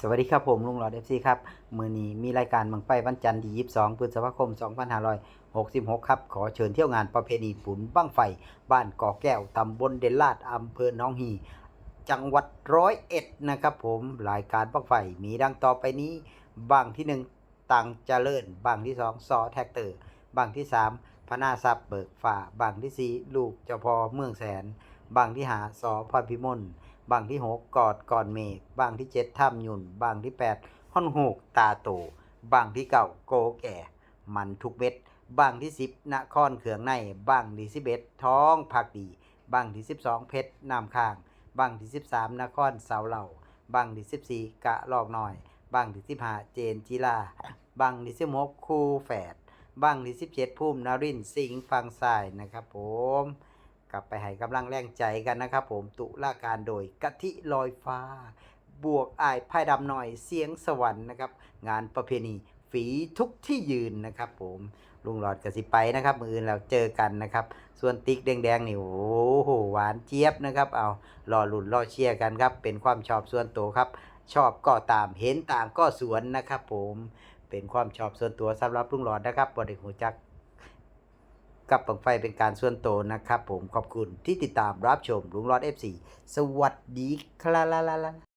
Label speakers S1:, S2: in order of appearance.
S1: สวัสดีครับผมลุงหลอดเอฟซีครับมือนี้มีรายการบังไฟวันจันทร์ที่ 22 พฤษภาคม 2566 ครับ ขอเชิญเที่ยวงานประเพณีบุญบั้งไฟ บ้านก่อแก้วตำบลเดนลาดอำเภอหนองฮีจังหวัดร้อยเอ็ดนะครับผมรายการบั้งไฟมีดังต่อไปนี้บางที่หนึ่งตังเจริญบางที่สองซอแท็กเตอร์บางที่สามพนาซับเบิกฝ่าบางที่สี่ลูกเจ้าพ่อเมืองแสน บางที่หาสอพรพิมลบางที่หกกอดก่อนเมฆบางที่เจ็ดถ้ำยุ่น บางที่แปดห้อนหูกตาโต บางที่เก่าโกแก่ มันทุกเม็ด บางที่สิบนครเขืองใน บางที่สิบเอ็ดท้องผักดี บางที่สิบสองเพชรน้ำค้าง บางที่สิบสามนครเสาเหล่า บางที่สิบสี่กะลอกน้อย บางที่สิบห้าเจนจิลา บางที่สิบหกคูแฝดบางที่สิบเจ็ดภูมินารินสิงห์ฟังทรายนะครับผม กลับไปให้กำลังแรงใจกันนะครับผมตุลาการโดยกะทิลอยฟ้า บวกอายพายดำหน่อยเสียงสวรรค์นะครับ งานประเพณีฝีทุกที่ยืนนะครับ ผมลุงหลอดกสิไปนะครับ มืออื่นเราเจอกันนะครับ ส่วนติ๊กแดงๆนี่โอ้โหหวานเจี๊ยบนะครับ เอารอหลุ่นรอเชียร์กันครับ เป็นความชอบส่วนตัวครับ ชอบก็ตามเห็นต่างก็สวนนะครับ ผมเป็นความชอบส่วนตัวสำหรับลุงหลอดนะครับบริหูจัก กับปังไฟเป็นการส่วนตัวนะครับผมขอบคุณที่ติดตามรับชมลุงรอด F4 สวัสดีครับ